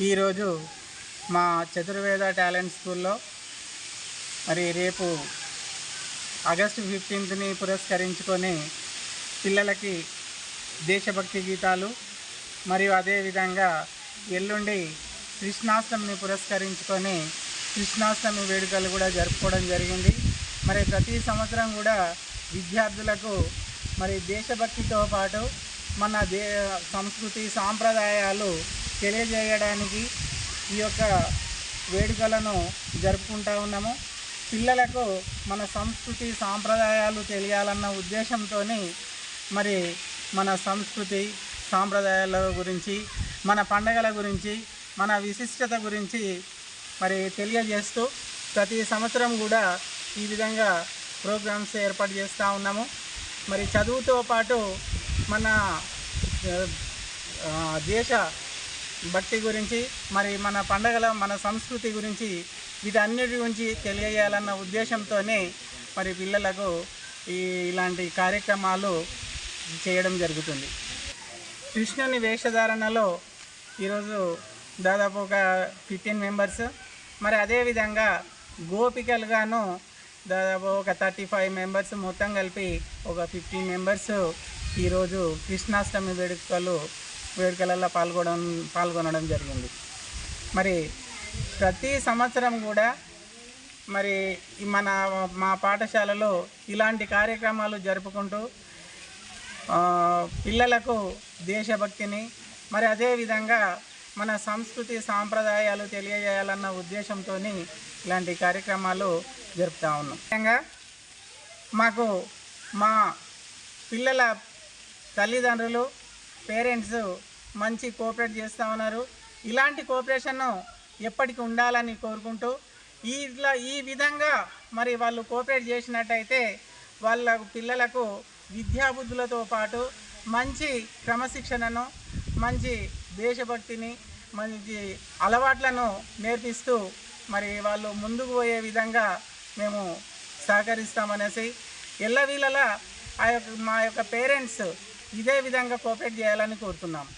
ఈరోజు మా చతుర్వేద టాలెంట్ స్కూల్లో మరి రేపు ఆగస్టు ఫిఫ్టీన్త్ని పురస్కరించుకొని పిల్లలకి దేశభక్తి గీతాలు మరియు అదేవిధంగా ఎల్లుండి కృష్ణాష్టమిని పురస్కరించుకొని కృష్ణాష్టమి వేడుకలు కూడా జరుపుకోవడం జరిగింది. మరి ప్రతి సంవత్సరం కూడా విద్యార్థులకు మరి దేశభక్తితో పాటు మన దే సంస్కృతి సాంప్రదాయాలు తెలియజేయడానికి ఈ యొక్క వేడుకలను జరుపుకుంటా ఉన్నాము. పిల్లలకు మన సంస్కృతి సాంప్రదాయాలు తెలియాలన్న ఉద్దేశంతో మరి మన సంస్కృతి సాంప్రదాయాల గురించి మన పండగల గురించి మన విశిష్టత గురించి మరి తెలియజేస్తూ ప్రతి సంవత్సరం కూడా ఈ విధంగా ప్రోగ్రామ్స్ ఏర్పాటు చేస్తూ ఉన్నాము. మరి చదువుతో పాటు మన దేశ భక్తి గురించి మరి మన పండగల మన సంస్కృతి గురించి వీటన్నిటి గురించి తెలియజేయాలన్న ఉద్దేశంతోనే మరి పిల్లలకు ఈ ఇలాంటి కార్యక్రమాలు చేయడం జరుగుతుంది. కృష్ణుని వేషధారణలో ఈరోజు దాదాపు ఒక ఫిఫ్టీన్ మెంబర్స్. మరి అదేవిధంగా గోపికలుగాను దాదాపు ఒక థర్టీ ఫైవ్ మెంబర్స్ మొత్తం కలిపి ఒక ఫిఫ్టీన్ మెంబర్స్ ఈరోజు కృష్ణాష్టమి వేడుకలు వేడుకలలో పాల్గొనడం పాల్గొనడం జరిగింది. మరి ప్రతి సంవత్సరం కూడా మరి మన మా పాఠశాలలో ఇలాంటి కార్యక్రమాలు జరుపుకుంటూ పిల్లలకు దేశభక్తిని మరి అదేవిధంగా మన సంస్కృతి సాంప్రదాయాలు తెలియజేయాలన్న ఉద్దేశంతో ఇలాంటి కార్యక్రమాలు జరుపుతూ ఉన్నాం. ముఖ్యంగా మాకు మా పిల్లల తల్లిదండ్రులు పేరెంట్స్ మంచి కోఆపరేట్ చేస్తూ ఉన్నారు. ఇలాంటి కోఆపరేషన్ను ఎప్పటికీ ఉండాలని కోరుకుంటూ ఈ ఇట్లా ఈ విధంగా మరి వాళ్ళు కోఆపరేట్ చేసినట్టయితే వాళ్ళ పిల్లలకు విద్యాబుద్ధులతో పాటు మంచి క్రమశిక్షణను మంచి దేశభక్తిని మంచి అలవాట్లను నేర్పిస్తూ మరి వాళ్ళు ముందుకు పోయే విధంగా మేము సహకరిస్తామనేసి ఎల్లవీళ్ళలా ఆ యొక్క మా యొక్క పేరెంట్స్ ఇదే విధంగా కోఆపరేట్ చేయాలని కోరుతున్నాము